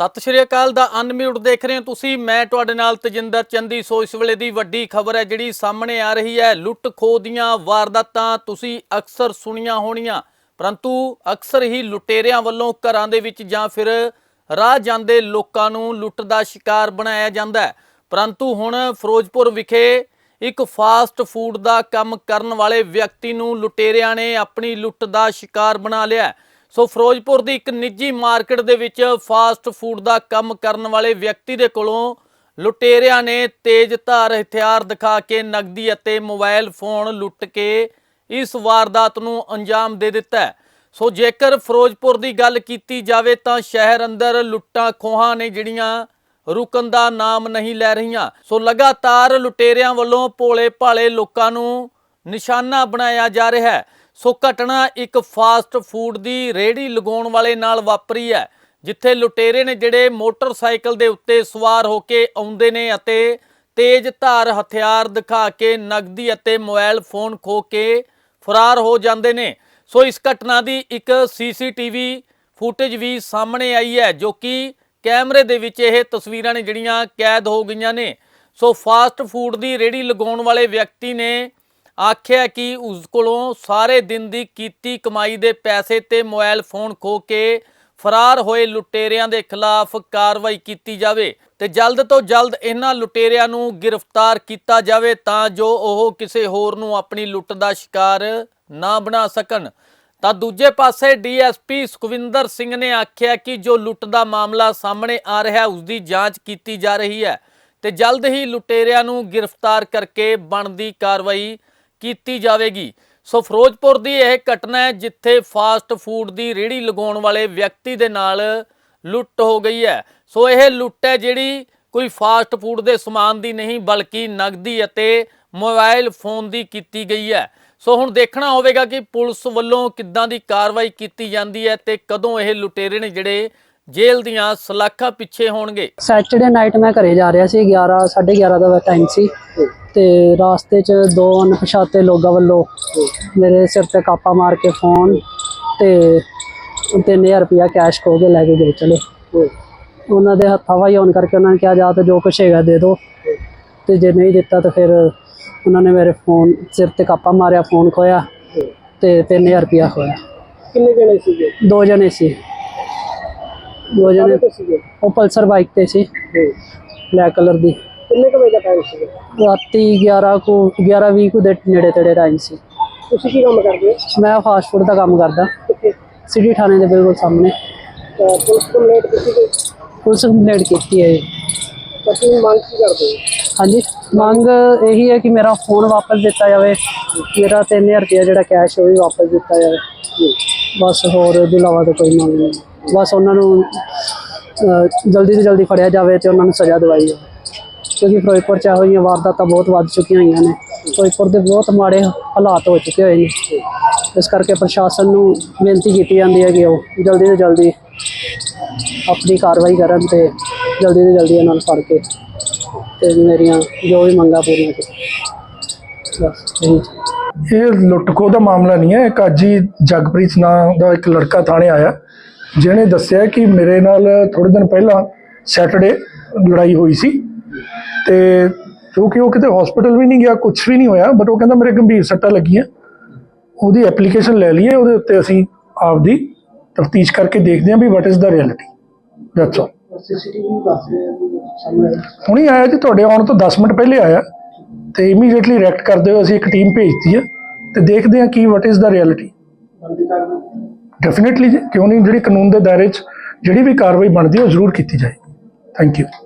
ਸਤਿ ਸ਼੍ਰੀ ਅਕਾਲ ਦਾ ਅਨਮਿਊਟ ਦੇਖ ਰਹੇ ਹੋ ਤੁਸੀਂ। ਮੈਂ ਤੁਹਾਡੇ ਨਾਲ ਤਜਿੰਦਰ ਚੰਦੀ। ਸੋ ਇਸ ਵੇਲੇ ਦੀ ਵੱਡੀ ਖਬਰ ਹੈ ਜਿਹੜੀ ਸਾਹਮਣੇ ਆ ਰਹੀ ਹੈ। ਲੁੱਟ ਖੋਹ ਦੀਆਂ ਵਾਰਦਾਤਾਂ ਤੁਸੀਂ ਅਕਸਰ ਸੁਣੀਆਂ ਹੋਣੀਆਂ। ਪਰੰਤੂ ਅਕਸਰ ਹੀ ਲੁਟੇਰਿਆਂ ਵੱਲੋਂ ਘਰਾਂ ਦੇ ਵਿੱਚ ਜਾਂ ਫਿਰ ਰਾਹ ਜਾਂਦੇ ਲੋਕਾਂ ਨੂੰ ਲੁੱਟ ਦਾ ਸ਼ਿਕਾਰ ਬਣਾਇਆ ਜਾਂਦਾ ਹੈ। ਪਰੰਤੂ ਹੁਣ ਫਿਰੋਜ਼ਪੁਰ ਵਿਖੇ ਇੱਕ ਫਾਸਟ ਫੂਡ ਦਾ ਕੰਮ ਕਰਨ ਵਾਲੇ ਵਿਅਕਤੀ ਨੂੰ ਲੁਟੇਰਿਆਂ ਨੇ ਆਪਣੀ ਲੁੱਟ ਦਾ ਸ਼ਿਕਾਰ ਬਣਾ ਲਿਆ ਸੋ ਫਿਰੋਜ਼ਪੁਰ ਦੀ ਇੱਕ ਨਿੱਜੀ ਮਾਰਕੀਟ ਦੇ ਵਿੱਚ ਫਾਸਟ ਫੂਡ ਦਾ ਕੰਮ ਕਰਨ ਵਾਲੇ ਵਿਅਕਤੀ ਦੇ ਕੋਲੋਂ ਲੁਟੇਰਿਆਂ ਨੇ ਤੇਜ਼ ਧਾਰ ਹਥਿਆਰ ਦਿਖਾ ਕੇ ਨਕਦੀ ਅਤੇ ਮੋਬਾਈਲ ਫੋਨ ਲੁੱਟ ਕੇ ਇਸ ਵਾਰਦਾਤ ਨੂੰ ਅੰਜਾਮ ਦੇ ਦਿੱਤਾ ਸੋ ਜੇਕਰ ਫਿਰੋਜ਼ਪੁਰ ਦੀ ਗੱਲ ਕੀਤੀ ਜਾਵੇ ਤਾਂ ਸ਼ਹਿਰ ਅੰਦਰ ਲੁੱਟਾਂ ਖੋਹਾਂ ਨੇ ਜਿਹੜੀਆਂ ਰੁਕਣ ਦਾ ਨਾਮ ਨਹੀਂ ਲੈ ਰਹੀਆਂ। ਸੋ ਲਗਾਤਾਰ ਲੁਟੇਰਿਆਂ ਵੱਲੋਂ ਭੋਲੇ ਭਾਲੇ ਲੋਕਾਂ ਨੂੰ ਨਿਸ਼ਾਨਾ ਬਣਾਇਆ ਜਾ ਰਿਹਾ ਹੈ। ਸੋ ਘਟਨਾ ਇੱਕ ਫਾਸਟ ਫੂਡ ਦੀ ਰੇਹੜੀ ਲਗਾਉਣ ਵਾਲੇ ਨਾਲ ਵਾਪਰੀ ਹੈ, ਜਿੱਥੇ ਲੁਟੇਰੇ ਨੇ ਜਿਹੜੇ ਮੋਟਰਸਾਈਕਲ ਦੇ ਉੱਤੇ ਸਵਾਰ ਹੋ ਕੇ ਆਉਂਦੇ ਨੇ ਅਤੇ ਤੇਜ਼ ਧਾਰ ਹਥਿਆਰ ਦਿਖਾ ਕੇ ਨਗਦੀ ਅਤੇ ਮੋਬਾਈਲ ਫੋਨ ਖੋ ਕੇ ਫਰਾਰ ਹੋ ਜਾਂਦੇ ਨੇ। ਸੋ ਇਸ ਘਟਨਾ ਦੀ ਇੱਕ ਸੀਸੀਟੀਵੀ ਫੁਟੇਜ ਵੀ ਸਾਹਮਣੇ ਆਈ ਹੈ, ਜੋ ਕਿ ਕੈਮਰੇ ਦੇ ਵਿੱਚ ਇਹ ਤਸਵੀਰਾਂ ਨੇ ਜਿਹੜੀਆਂ ਕੈਦ ਹੋ ਗਈਆਂ ਨੇ। ਸੋ ਫਾਸਟ ਫੂਡ ਦੀ ਰੇੜੀ ਲਗਾਉਣ ਵਾਲੇ ਵਿਅਕਤੀ ਨੇ ਆਖਿਆ ਕਿ ਉਸ ਕੋਲੋਂ ਸਾਰੇ ਦਿਨ ਦੀ ਕੀਤੀ ਕਮਾਈ ਦੇ ਪੈਸੇ ਤੇ ਮੋਬਾਈਲ ਫੋਨ ਖੋ ਕੇ ਫਰਾਰ ਹੋਏ ਲੁਟੇਰਿਆਂ ਦੇ ਖਿਲਾਫ ਕਾਰਵਾਈ ਕੀਤੀ ਜਾਵੇ ਤੇ ਜਲਦ ਤੋਂ ਜਲਦ ਇਹਨਾਂ ਲੁਟੇਰਿਆਂ ਨੂੰ ਗ੍ਰਿਫਤਾਰ ਕੀਤਾ ਜਾਵੇ ਤਾਂ ਜੋ ਉਹ ਕਿਸੇ ਹੋਰ ਨੂੰ ਆਪਣੀ ਲੁੱਟ ਦਾ ਸ਼ਿਕਾਰ ਨਾ ਬਣਾ ਸਕਣ। ਤਾਂ ਦੂਜੇ ਪਾਸੇ ਡੀਐਸਪੀ ਸੁਖਵਿੰਦਰ ਸਿੰਘ ਨੇ ਆਖਿਆ ਕਿ ਜੋ ਲੁੱਟ ਦਾ ਮਾਮਲਾ ਸਾਹਮਣੇ ਆ ਰਿਹਾ, ਉਸ ਦੀ ਜਾਂਚ ਕੀਤੀ ਜਾ ਰਹੀ ਹੈ ਤੇ ਜਲਦ ਹੀ ਲੁਟੇਰਿਆਂ ਨੂੰ ਗ੍ਰਿਫਤਾਰ ਕਰਕੇ ਬਣਦੀ ਕਾਰਵਾਈ ਕੀਤੀ ਜਾਵੇਗੀ। ਸੋ ਫਿਰੋਜ਼ਪੁਰ ਦੀ ਇਹ ਘਟਨਾ ਹੈ ਜਿੱਥੇ ਫਾਸਟ ਫੂਡ ਦੀ ਰੇਹੜੀ ਲਗਾਉਣ ਵਾਲੇ ਵਿਅਕਤੀ ਦੇ ਨਾਲ ਲੁੱਟ ਹੋ ਗਈ ਹੈ। ਸੋ ਇਹ ਲੁੱਟ ਹੈ ਜਿਹੜੀ ਕੋਈ ਫਾਸਟ ਫੂਡ ਦੇ ਸਮਾਨ ਦੀ ਨਹੀਂ, ਬਲਕਿ ਨਗਦੀ ਅਤੇ ਮੋਬਾਈਲ ਫੋਨ ਦੀ ਕੀਤੀ ਗਈ ਹੈ। ਸੋ ਹੁਣ ਦੇਖਣਾ ਹੋਵੇਗਾ ਕਿ ਪੁਲਿਸ ਵੱਲੋਂ ਕਿੱਦਾਂ ਦੀ ਕਾਰਵਾਈ ਕੀਤੀ ਜਾਂਦੀ ਹੈ ਤੇ ਕਦੋਂ ਇਹ ਲੁਟੇਰੇ ਨੇ ਜਿਹੜੇ ਜੇਲ੍ਹ ਦੀਆਂ ਸਲਾਖਾਂ ਪਿੱਛੇ ਹੋਣਗੇ। ਸੈਟਰਡੇ ਨਾਈਟ ਮੈਂ ਘਰੇ ਜਾ ਰਿਹਾ ਸੀ 11 11:30 ਦਾ ਟਾਈਮ ਸੀ। ਤੇ ਰਾਸਤੇ 'ਚ ਦੋ ਅਣਪਛਾਤੇ ਲੋਕਾਂ ਵੱਲੋਂ ਮੇਰੇ ਸਿਰ ਤੇ ਕਾਪਾ ਮਾਰ ਕੇ ਫੋਨ ਤੇ 3000 ਰੁਪਇਆ ਕੈਸ਼ ਖੋ ਕੇ ਲੈ ਕੇ ਗਏ ਚਲੇ। ਉਹਨਾਂ ਦੇ ਹੱਥਾਂ ਵਾਈ ਹੋਣ ਕਰਕੇ ਉਹਨਾਂ ਨੇ ਕਿਹਾ ਜਾ ਤਾਂ ਜੋ ਕੁਛ ਹੈਗਾ ਦੇ ਦਿਓ ਤੇ ਜੇ ਨਹੀਂ ਦਿੱਤਾ ਤਾਂ ਫਿਰ ਉਹਨਾਂ ਨੇ ਮੇਰੇ ਫੋਨ ਸਿਰ ਤੇ ਕਾਪਾ ਮਾਰਿਆ ਫੋਨ ਖੋਇਆ ਤੇ 3000 ਰੁਪਇਆ ਖੋਇਆ ਕਿੰਨੇ ਜਣੇ ਸੀਗੇ? ਦੋ ਜਣੇ ਸੀ। ਦੋ ਜਣੇ ਉਹ ਪਲਸਰ ਬਾਈਕ ਤੇ ਸੀ। ਬਲੈਕ ਕਲਰ ਦੀ। ਕਿੰਨੇ ਕੁ ਵਜੇ ਦਾ ਟਾਈਮ ਸੀਗਾ? ਰਾਤੀ 11 ਕੋ 11 20 ਕੋ ਦੇ ਨੇੜੇ ਤੇੜੇ ਟਾਈਮ ਸੀ। ਤੁਸੀਂ ਕੀ ਕੰਮ ਕਰਦੇ ਹੋ? ਮੈਂ ਫਾਸਟ ਫੂਡ ਦਾ ਕੰਮ ਕਰਦਾ। ਕਿੱਥੇ? ਸਿਟੀ ਥਾਣੇ ਦੇ ਬਿਲਕੁਲ ਸਾਹਮਣੇ। ਤਾਂ ਪੁਲਿਸ ਕੰਪਲੇਂਟ ਕੀਤੀ ਗਈ ਪੁਲਿਸ ਕੰਪਲੇਂਟ ਕੀਤੀ ਹੈ ਜੀ। ਤਾਂ ਤੁਸੀਂ ਮੰਗ ਕੀ ਕਰਦੇ ਹੋ? ਹਾਂਜੀ ਮੰਗ ਇਹੀ ਹੈ ਕਿ ਮੇਰਾ ਫੋਨ ਵਾਪਸ ਦਿੱਤਾ ਜਾਵੇ। ਮੇਰਾ 3000 ਰੁਪਇਆ ਜਿਹੜਾ ਕੈਸ਼ ਉਹ ਵੀ ਵਾਪਸ ਦਿੱਤਾ ਜਾਵੇ। ਬਸ ਹੋਰ ਇਹਦੇ ਇਲਾਵਾ ਤਾਂ ਕੋਈ ਮੰਗ ਨਹੀਂ। ਬਸ ਉਹਨਾਂ ਨੂੰ ਅਹ, ਜਲਦੀ ਤੋਂ ਜਲਦੀ ਫੜਿਆ ਜਾਵੇ ਤੇ ਉਹਨਾਂ ਨੂੰ ਸਜ਼ਾ ਦਿਵਾਈ ਜਾਵੇ। ਕਿਉਂਕਿ ਫਿਰੋਜ਼ਪੁਰ ਚ ਇਹੋ ਜਿਹੀਆਂ ਵਾਰਦਾਤਾਂ ਬਹੁਤ ਵੱਧ ਚੁੱਕੀਆਂ ਹੋਈਆਂ ਨੇ। ਫਿਰੋਜ਼ਪੁਰ ਦੇ ਬਹੁਤ ਮਾੜੇ ਹਾਲਾਤ ਹੋ ਚੁੱਕੇ ਹੋਏ ਨੇ। ਇਸ ਕਰਕੇ ਪ੍ਰਸ਼ਾਸਨ ਨੂੰ ਬੇਨਤੀ ਕੀਤੀ ਜਾਂਦੀ ਹੈ ਕਿ ਉਹ ਜਲਦੀ ਤੋਂ ਜਲਦੀ ਆਪਣੀ ਕਾਰਵਾਈ ਕਰਨ ਤੇ ਜਲਦੀ ਤੋਂ ਜਲਦੀ ਇਹਨਾਂ ਨੂੰ ਫੜ ਕੇ ਤੇ ਮੇਰੀਆਂ ਜੋ ਵੀ ਮੰਗਾਂ ਪੂਰੀਆਂ ਕਰੋ ਇਹ। ਲੁੱਟ ਖੋਹ ਦਾ ਮਾਮਲਾ ਨਹੀਂ ਹੈ। ਇੱਕ ਅੱਜ ਹੀ ਜਗਪ੍ਰੀਤ ਨਾਂ ਦਾ ਇੱਕ ਲੜਕਾ ਥਾਣੇ ਆਇਆ, ਜਿਹਨੇ ਦੱਸਿਆ ਕਿ ਮੇਰੇ ਨਾਲ ਥੋੜੇ ਦਿਨ ਪਹਿਲਾਂ ਸੈਟਰਡੇ ਲੜਾਈ ਹੋਈ ਸੀ। ਤੇ ਕਿਉਂਕਿ ਉਹ ਕਿਤੇ ਹਸਪੀਟਲ ਵੀ ਨਹੀਂ ਗਿਆ ਕੁਝ ਵੀ ਨਹੀਂ ਹੋਇਆ ਬਟ ਉਹ ਕਹਿੰਦਾ ਮੇਰੇ ਗੰਭੀਰ ਸੱਟਾਂ ਲੱਗੀਆਂ। ਉਹਦੀ ਐਪਲੀਕੇਸ਼ਨ ਲੈ ਲਈਏ ਉਹਦੇ ਉੱਤੇ ਅਸੀਂ ਆਪਦੀ ਤਫਤੀਸ਼ ਕਰਕੇ ਦੇਖਦੇ ਹਾਂ ਵੀ what is the reality that's all ਹੁਣੀ ਆਇਆ ਜੀ ਤੁਹਾਡੇ ਆਉਣ ਤੋਂ 10 ਮਿੰਟ ਪਹਿਲੇ ਆਇਆ। ਤੇ ਇਮੀਡੀਏਟਲੀ ਰਿਐਕਟ ਕਰਦੇ ਹੋਏ ਅਸੀਂ ਇੱਕ ਟੀਮ ਭੇਜਤੀ ਹੈ ਤੇ ਦੇਖਦੇ ਹਾਂ ਕੀ what is the reality definitely ਕਿਉਂ ਨਹੀਂ? ਜਿਹੜੀ ਕਾਨੂੰਨ ਦੇ ਦਾਇਰੇ 'ਚ ਜਿਹੜੀ ਵੀ ਕਾਰਵਾਈ ਬਣਦੀ ਹੈ ਉਹ ਜ਼ਰੂਰ ਕੀਤੀ ਜਾਏ ਥੈਂਕ ਯੂ